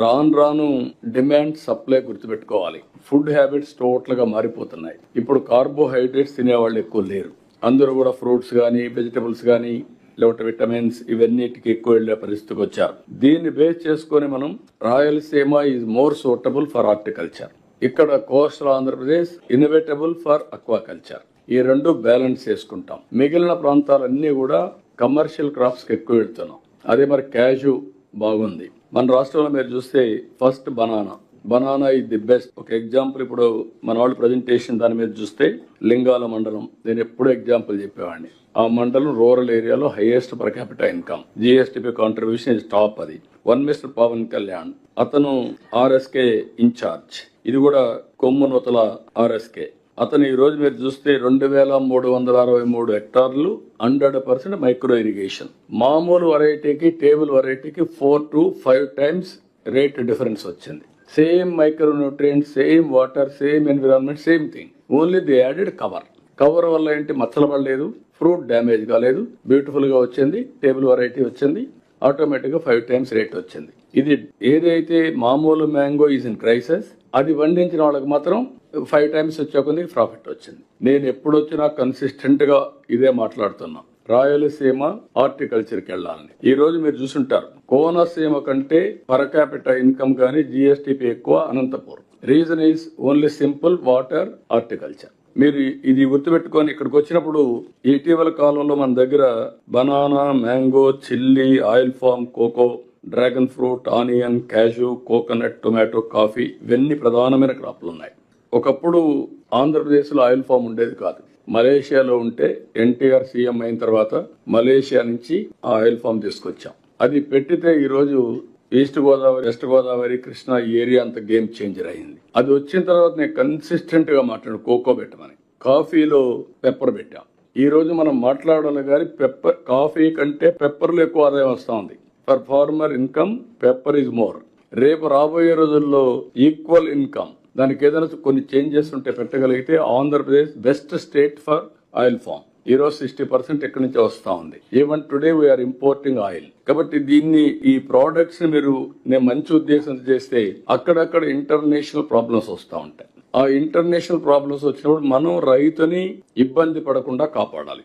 రాను రాను demand supply గుర్తుపెట్టుకోవాలి. ఫుడ్ హ్యాబిట్స్ టోటల్గా మారిపోతున్నాయి. ఇప్పుడు కార్బోహైడ్రేట్స్ తినేవాళ్ళు ఎక్కువ లేరు. అందరూ కూడా ఫ్రూట్స్ కానీ వెజిటబుల్స్ కానీ లేకపోతే విటమిన్స్ ఇవన్నిటికి ఎక్కువ వెళ్ళే పరిస్థితికి వచ్చారు. దీన్ని బేస్ చేసుకొని మనం Rayalaseema is more suitable for horticulture ఇక్కడ coastal Andhra Pradesh innovatable for aquaculture ఈ రెండు బ్యాలెన్స్ చేసుకుంటాం. మిగిలిన ప్రాంతాలన్నీ కూడా కమర్షియల్ క్రాప్స్కి ఎక్కువ వెళ్తున్నాం. అదే మరి క్యాజు బాగుంది. మన రాష్ట్రంలో మీరు చూస్తే first banana banana is the best ఒక ఎగ్జాంపుల్ ఇప్పుడు మన వాళ్ళు ప్రజెంటేషన్ దాని మీద చూస్తే లింగాల మండలం. నేను ఎప్పుడు ఎగ్జాంపుల్ చెప్పేవాడిని. ఆ మండలం రూరల్ ఏరియాలో highest per capital income GSTP contribution is top అది. వన్ మిస్టర్ పవన్ కళ్యాణ్ అతను ఆర్ఎస్కే ఇన్ఛార్జ్ ఇది కూడా కొమ్మునొతల ఆర్ఎస్కే అతను ఈ రోజు మీరు చూస్తే రెండు వేల మూడు వందల అరవై మూడు హెక్టార్లు హండ్రెడ్ పర్సెంట్ మైక్రో ఇరిగేషన్. మామూలు వెరైటీకి table వెరైటీకి four to five times rate difference వచ్చింది. Same micro nutrient same water same environment same thing only the added cover cover వల్ల ఏంటి? మచ్చలు పడలేదు ఫ్రూట్ డ్యామేజ్ కాలేదు బ్యూటిఫుల్గా వచ్చింది. టేబుల్ వెరైటీ వచ్చింది. ఆటోమేటిక్గా ఫైవ్ టైమ్స్ రేట్ వచ్చింది. ఇది ఏదైతే మామూలు మ్యాంగో ఈజ్ ఇన్ క్రైసిస్ అది పండించిన వాళ్ళకి మాత్రం ఫైవ్ టైమ్స్ వచ్చే కొన్ని ప్రాఫిట్ వచ్చింది. నేను ఎప్పుడు వచ్చినా కన్సిస్టెంట్గా ఇదే మాట్లాడుతున్నా. రాయలసీమ హార్టికల్చర్కి వెళ్ళాలని. ఈ రోజు మీరు చూసుంటారు కోనసీమ కంటే పర్ క్యాపిటల్ ఇన్కమ్ కానీ జిఎస్టిపి ఎక్కువ Anantapuram. Reason is only simple water horticulture మీరు ఇది గుర్తుపెట్టుకొని ఇక్కడికి వచ్చినప్పుడు ఇటీవల కాలంలో మన దగ్గర banana mango chilli oil palm cocoa dragon fruit onion cashew coconut tomato coffee ఇవన్నీ ప్రధానమైన క్రాప్లు ఉన్నాయి ఒకప్పుడు ఆంధ్రప్రదేశ్లో ఆయిల్ ఫామ్ ఉండేది కాదు. మలేషియాలో ఉంటే ఎన్టీఆర్ సీఎం అయిన తర్వాత మలేషియా నుంచి ఆ ఆయిల్ ఫామ్ తీసుకొచ్చాం. అది పెట్టితే ఈరోజు ఈస్ట్ గోదావరి వెస్ట్ గోదావరి కృష్ణా ఈ ఏరియా అంత గేమ్ చేంజర్ అయింది. అది వచ్చిన తర్వాత నేను కన్సిస్టెంట్గా మాట్లాడు కోకో పెట్టమని. కాఫీలో పెప్పర్ పెట్టాం. ఈ రోజు మనం మాట్లాడాలి కానీ పెప్పర్ కాఫీ కంటే పెప్పర్లు ఎక్కువ ఆదాయం వస్తా ఉంది. For farmer income pepper is more. రేపు రాబోయే రోజుల్లో ఈక్వల్ ఇన్కమ్. దానికి ఏదైనా కొన్ని చేంజెస్ ఉంటే పెట్టగలిగితే Andhra Pradesh best state for oil palm. ఈరోజు సిక్స్టీ పర్సెంట్ ఎక్కడి నుంచి వస్తా ఉంది. Even today we are importing oil కాబట్టి దీన్ని ఈ ప్రోడక్ట్స్ మీరు నేను మంచి ఉద్దేశం చేస్తే అక్కడక్కడ ఇంటర్నేషనల్ ప్రాబ్లమ్స్ వస్తూ ఉంటాయి. ఆ ఇంటర్నేషనల్ ప్రాబ్లమ్స్ వచ్చినప్పుడు మనం రైతుని ఇబ్బంది పడకుండా కాపాడాలి.